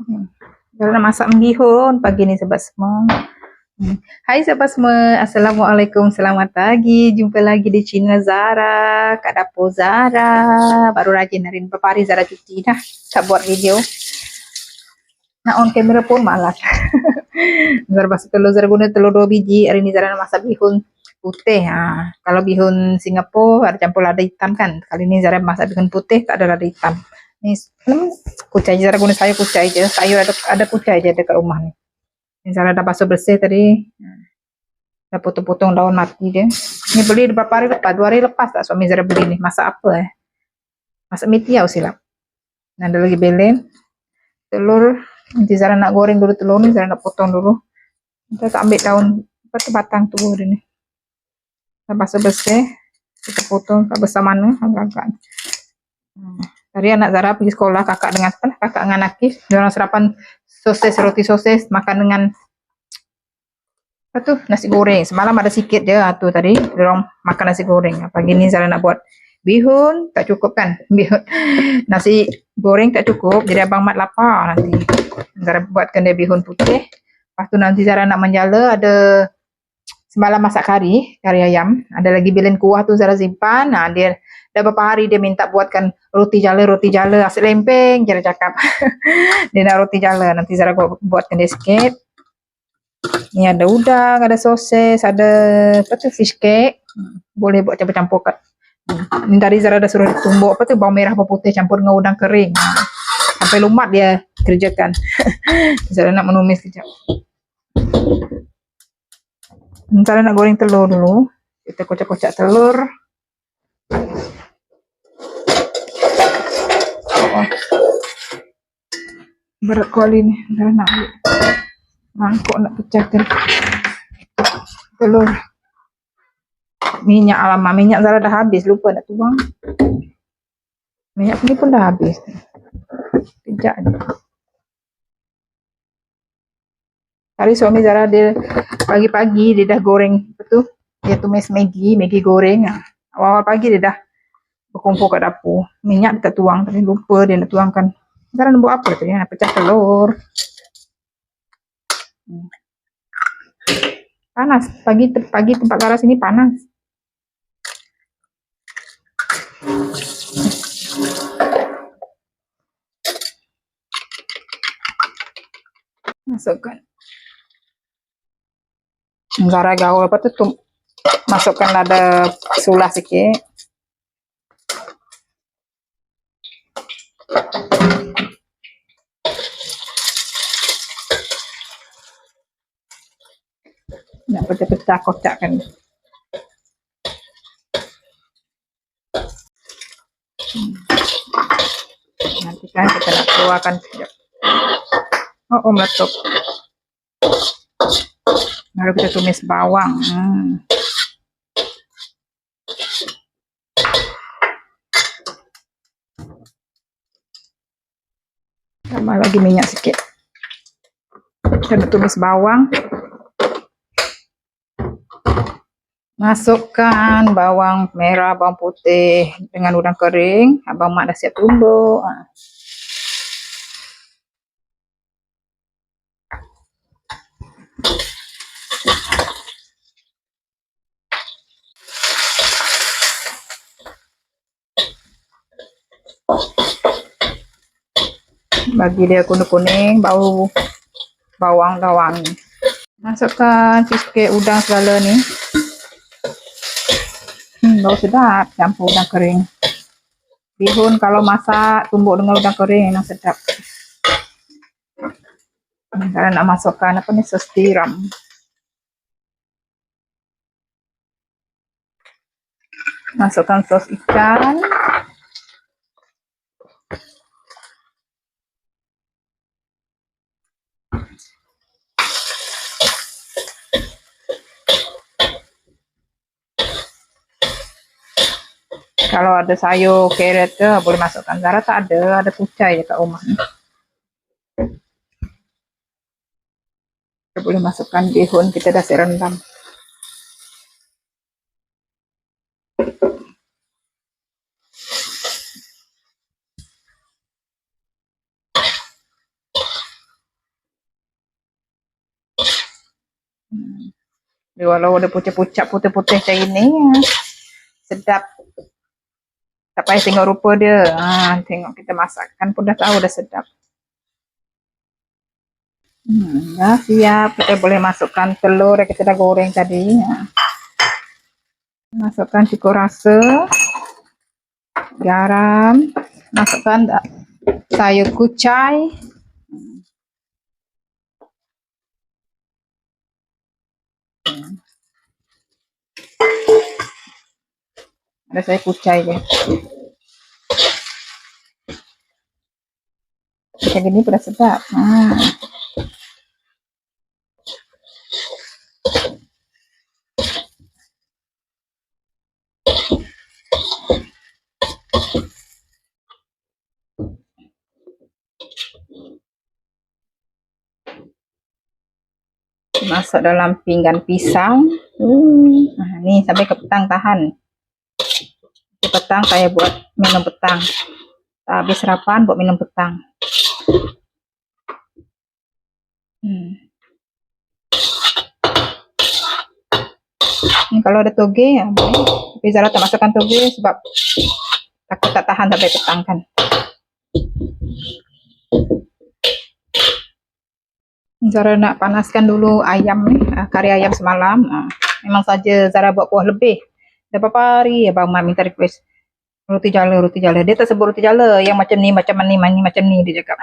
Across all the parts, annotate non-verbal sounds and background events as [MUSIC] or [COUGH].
Hmm. Kalau nak masak bihun pagi ni sahabat semua. Hmm. Hai sahabat semua, Assalamualaikum, selamat pagi. Jumpa lagi di channel Zara, kat dapur Zara. Baru rajin hari ni, beberapa hari Zara cuti dah. Tak buat video. Nak on kamera pun malas. [LAUGHS] Zara basuh telur, Zara guna telur dua biji. Hari ni Zara nak masak bihun putih. Ha. Kalau bihun Singapura ada campur lada hitam kan. Kali ni Zara masak bihun putih tak ada lada hitam. Ni hmm, kucai je guna sayur kucai je. Sayur ada ada kucai je dekat rumah ni. Ni Zara dah basuh bersih tadi. Dah potong-potong daun mati dia. Ni beli beberapa hari lepas. Dua hari lepas tak suami Zara beli ni. Masak apa eh? Masak mie tiaw silap. Ada lagi belen. Telur. Nanti Zara nak goreng dulu telur ni. Zara nak potong dulu. Kita tak ambil daun. Apa tu batang tu dia ni. Dah basuh bersih. Kita potong tak besar mana. Agak-agak. Hmm. Tadi anak Zara pergi sekolah, kakak dengan apa? Kakak dengan Nakif. Dia orang sarapan sosis, roti sosis, makan dengan apa tu? Nasi goreng. Semalam ada sikit je ah, tu tadi. Dia orang makan nasi goreng. Pagi ni Zara nak buat bihun, tak cukup kan? [LAUGHS] Bihun. Nasi goreng tak cukup, jadi abang mat lapar nanti. Zara buatkan dia bihun putih. Lepas tu nanti Zara nak menjala ada semalam masak kari, kari ayam. Ada lagi bilen kuah tu Zara simpan. Nah, dia dah beberapa hari dia minta buatkan roti jala, roti jala, asyik lempeng, kira cakap. [LAUGHS] dia nak roti jala, nanti Zara buat, buatkan dia sikit. Ni ada udang, ada sosis, ada apa tu, fish cake. Boleh buat campur-campur kat. Ni tadi Zara dah suruh tumbuk apa tu, bawang merah, bawang putih campur dengan udang kering. Sampai lumat dia kerjakan. [LAUGHS] Zara nak menumis sekejap. Zara nak goreng telur dulu. Kita kocak-kocak telur. berat kuali ni. Dah nak mangkuk nak pecahkan telur. Minyak alamak minyak Zara dah habis. Lupa nak tuang. Minyak ni pun dah habis. Kejap je hari suami Zara dia pagi-pagi dia dah goreng apa tu dia tumis Maggi Maggi goreng awal-awal pagi dia dah berkumpul kat dapur minyak dia tak tuang tapi lupa dia nak tuangkan sekarang nak buat apa tu? Nak pecah telur. Hmm. Panas. Pagi pagi tempat Zara sini panas. Masukkan. Zara gaul apa tu? Masukkan ada sulah sikit. nak pecah-pecah kocakkan hmm. nanti kan kita nak keluarkan oh, oh meletup baru kita tumis bawang hmm. tambah lagi minyak sikit kita tumis bawang Masukkan bawang merah, bawang putih dengan udang kering. Abang Mak dah siap tumbuk. Ha. Bagi dia kuning-kuning, bau bawang dah wangi. Masukkan sikit udang segala ni. Hmm, bau sedap campur udang kering. Bihun kalau masak tumbuk dengan udang kering yang sedap. Sekarang nak masukkan apa ni sos tiram. Masukkan sos ikan. kalau ada sayur, carrot ke boleh masukkan. Zara tak ada, ada kucai dekat rumah ni. Kita boleh masukkan bihun kita dah serendam. Hmm. Walau ada pucat-pucat putih-putih macam ini, sedap tak payah tengok rupa dia. Ha, tengok kita masakkan pun dah tahu dah sedap. Hmm, dah siap. Kita boleh masukkan telur yang kita dah goreng tadi. Ha. Masukkan cukup rasa. Garam. Masukkan dah sayur kucai. Ada saya kucai dia. Macam gini pun sedap. Ha. Masuk dalam pinggan pisang. Hmm. Ha, ni sampai ke petang tahan. Di petang saya buat minum petang. Habis sarapan buat minum petang. Hmm. Ni kalau ada toge ya. Tapi Zara tak masukkan toge sebab takut tak tahan sampai petang kan. Zara nak panaskan dulu ayam ni, ah, kari ayam semalam. Ah, Memang saja Zara buat kuah lebih. Dah beberapa hari Abang Mak minta request roti jala, roti jala. Dia tak sebut roti jala yang macam ni, macam ni, ni, macam ni dia cakap. [LAUGHS]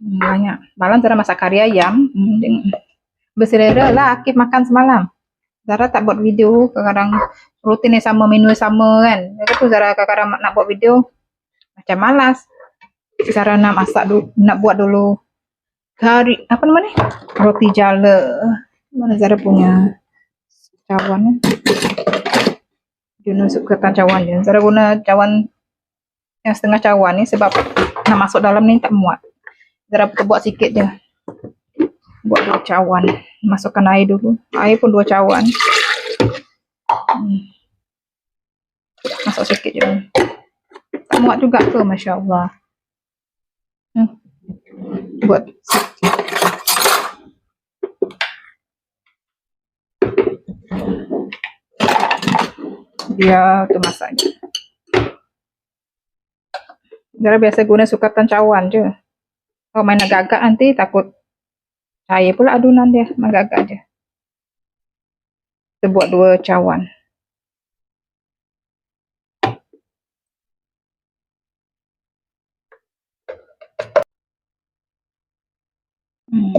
Banyak. Malam Zara masak kari ayam. Hmm. Berselera lah Akif makan semalam. Zara tak buat video. Kadang-kadang rutin yang sama, menu yang sama kan. Lepas tu Zara kadang-kadang nak buat video. Macam malas. Zara nak masak dulu, nak buat dulu kari, apa nama ni? Roti jala. Mana Zara punya cawan? Dia nak sukakan cawan dia. Zara guna cawan yang setengah cawan ni sebab nak masuk dalam ni tak muat. Zara buat sikit je. Buat dua cawan. Masukkan air dulu. Air pun dua cawan. Hmm. Masuk sikit je. Tak muat juga ke Masya Allah. Hmm. Buat dia tu masaknya. Zara biasa guna sukatan cawan je. Kalau main agak-agak nanti takut cair pula adunan dia. Agak-agak je. Kita buat dua cawan. Hmm.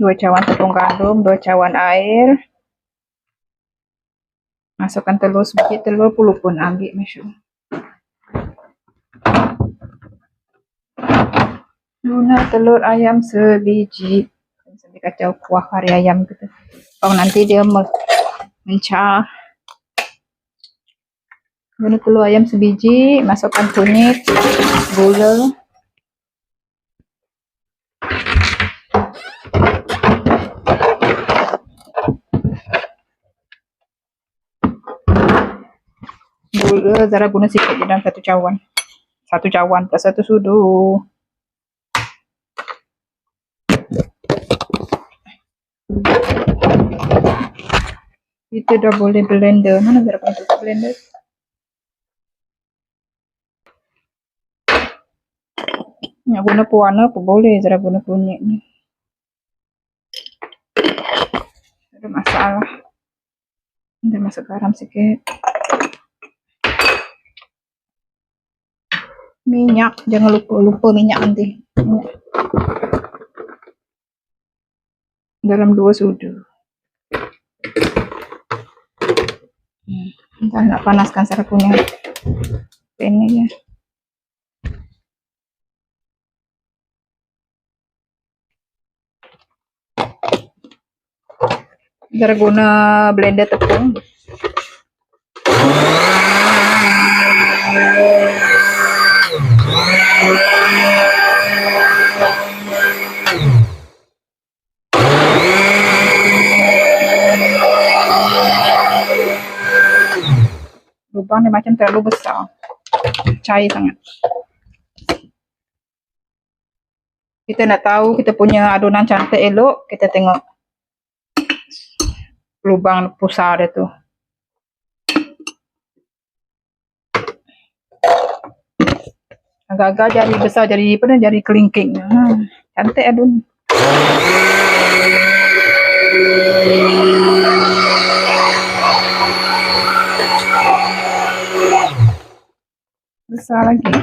Dua cawan tepung gandum, dua cawan air. Masukkan telur sedikit, telur puluh pun ambil Masya Guna telur ayam sebiji. Sampai kacau kuah kari ayam kita. Oh nanti dia me- mencah. Guna telur ayam sebiji, masukkan kunyit, gula, gula Zara guna sikit je dalam satu cawan. Satu cawan plus satu sudu. Kita dah boleh blender. Mana Zara punya tutup blender? Nak guna pewarna pun boleh Zara guna kunyit ni. Ada masalah. Kita masuk garam sikit. Minyak. Jangan lupa. Lupa minyak nanti. Minyak. Dalam dua sudu. Hmm. Entah nak panaskan pan ni je. Cara guna blender tepung lubang dia macam terlalu besar. Cair sangat. Kita nak tahu kita punya adunan cantik elok kita tengok lubang pusar dia tu. Agak-agak jari besar, jari apa dah, jari kelingking. Ha, cantik adun. Besar lagi.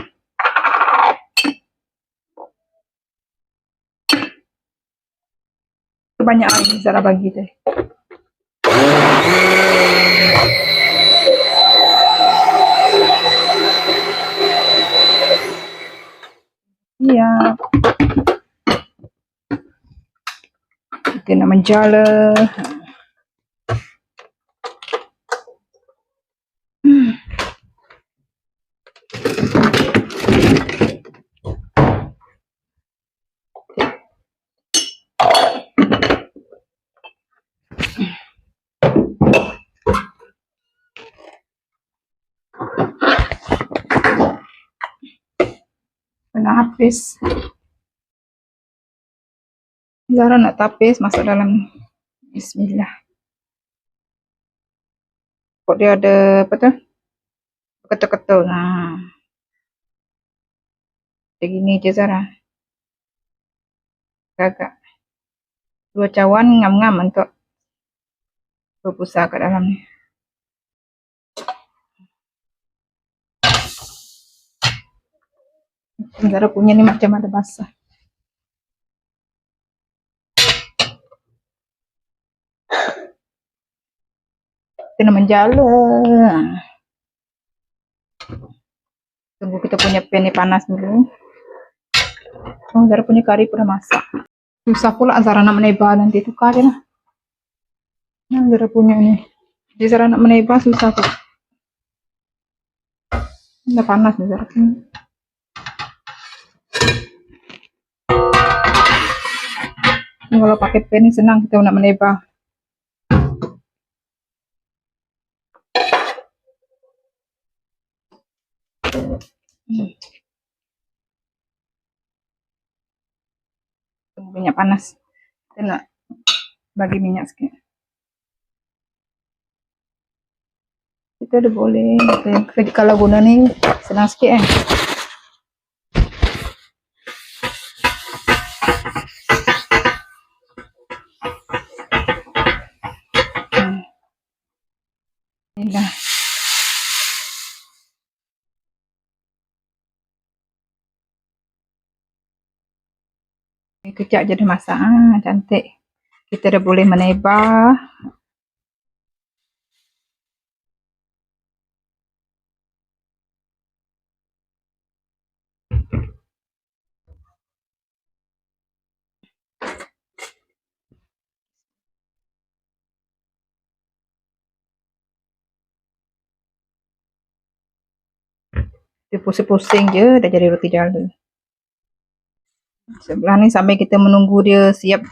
Banyak air Zara bagi teh. Siap. Kita nak menjala. Habis. Zara nak tapis masuk dalam. Bismillah. Kok dia ada apa tu? Ketul-ketul. Ha. Macam gini je Zara. Agak. Dua cawan ngam-ngam untuk berpusat kat dalam ni. Zara punya ni macam ada basah. Kena menjala. Tunggu kita punya pan ni panas dulu. Oh, Zara punya kari pun dah masak. Susah pula Zara nak menebah nanti tukar je lah. Nah, Zara punya ni. Jadi Zara nak menebah susah tu. Dah panas nih Zara punya. Ni kalau pakai pen senang kita nak menebah. Hmm. Tunggu minyak panas. Kita nak bagi minyak sikit. Kita ada boleh. Kalau guna ni senang sikit eh. Kejap je dah masak. Ah, cantik. Kita dah boleh menebah. Dia pusing-pusing je dah jadi roti jala. Sebelah ni sambil kita menunggu dia siap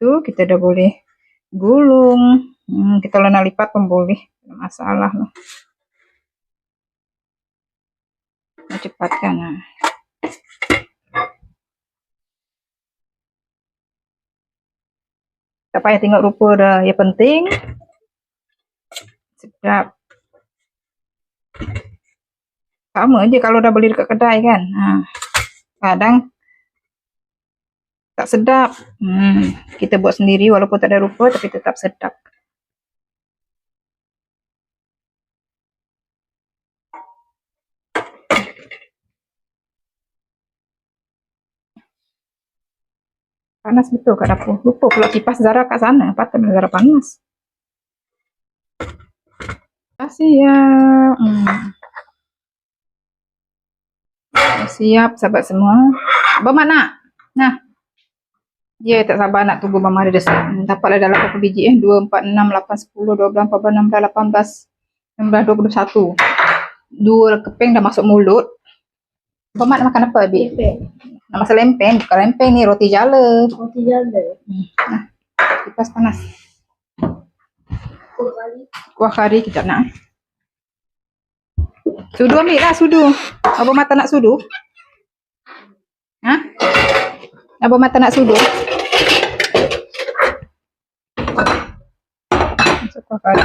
tu kita dah boleh gulung. Hmm, kita nak lipat pun boleh. Masalah lah. Cepatkan lah. Tak payah tengok rupa dah. Yang penting sedap. Sama je kalau dah beli dekat kedai kan. Ha. Kadang tak sedap. Hmm. Kita buat sendiri walaupun tak ada rupa tapi tetap sedap. Panas betul kat dapur. Lupa pula kipas Zara kat sana. Patut Zara panas. Kasih ya. Hmm. Siap sahabat semua. Abang Mak nak? Nah. Dia tak sabar nak tunggu Mama ada desak. Hmm, dapatlah dalam berapa biji eh? 2, 4, 6, 8, 10, 12, 14, 16, 18, 19, 21. Dua keping dah masuk mulut. Abang Mak nak makan apa, Abi? Lempeng. Nak masak lempeng? Bukan lempeng ni, roti jala. Roti jala. Hmm. Nah. Kipas panas. Kuah kari kejap nak. eh. Sudu ambil lah sudu. Abang mata nak sudu? Ha? Apa mata nak sudu? Masuk kuah kari.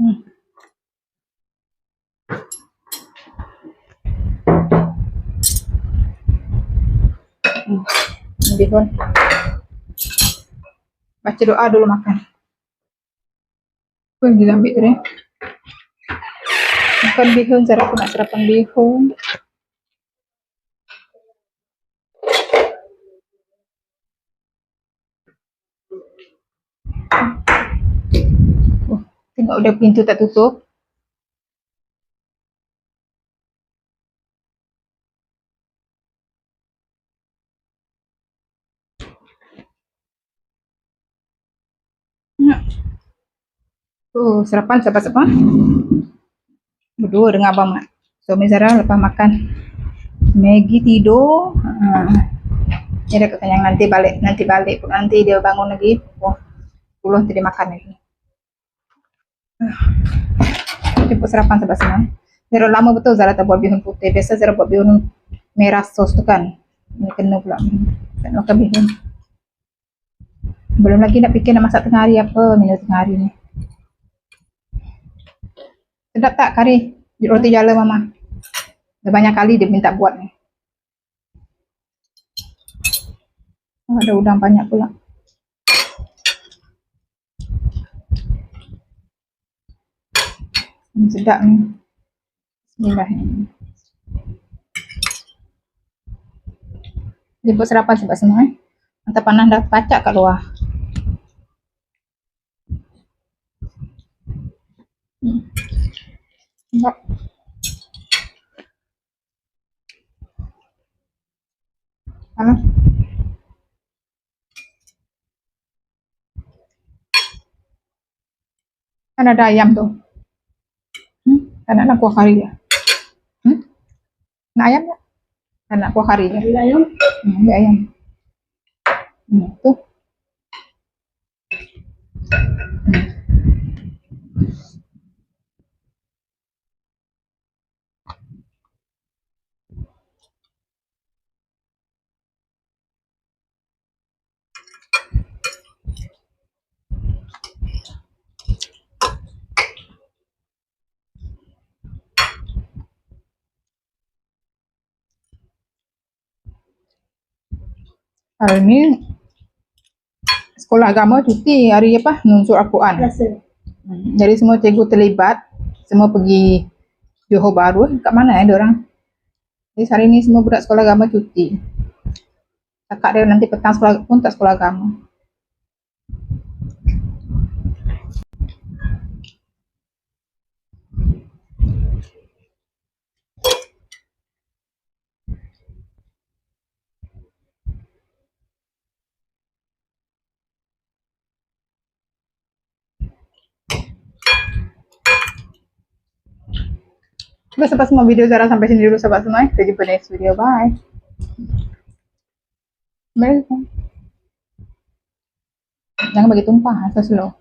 Hmm. Hmm. Bihun. Baca doa dulu makan. Pun dia ambil tu ni. Makan bihun, cara aku nak sarapan bihun. Oh, tengok udah pintu tak tutup. Oh, sarapan siapa-siapa? Berdua dengan Abang Mat. Suami Zara lepas makan Maggi tidur. Ha. Dia dah kekenyang nanti balik. Nanti balik pun nanti dia bangun lagi. Wah, nanti dia makan lagi. Jemput sarapan sebab senang. Zara lama betul Zara tak buat bihun putih. Biasa Zara buat bihun merah sos tu kan. Ini kena pula. Tak makan bihun. Belum lagi nak fikir nak masak tengah hari apa. Menu tengah hari ni. Sedap tak kari? Roti jala mama. Dah banyak kali dia minta buat ni. Oh, ada udang banyak pula. Hmm, sedap ni. Bismillah. Dia buat sarapan sebab semua eh. Mata panas dah pacak kat luar. Hmm. Enggak. Mana? Kan ada ayam tu. Hmm? Tak nak nak kuah kari dia. Hmm? Nak ayam tak? Tak nak kuah kari dia. Ada ayam? Hmm, ambil ayam. Hmm, Hari ni sekolah agama cuti hari apa? Nunsur Al-Quran. Rasa. Hmm, Jadi semua cikgu terlibat, semua pergi Johor Bahru. Kat mana eh orang? Jadi hari ni semua budak sekolah agama cuti. Kakak dia nanti petang sekolah pun tak sekolah agama. Sampai semua video Zara sampai sini dulu sahabat semua. Kita jumpa next video. Bye. Bye. Jangan bagi tumpah, asal slow.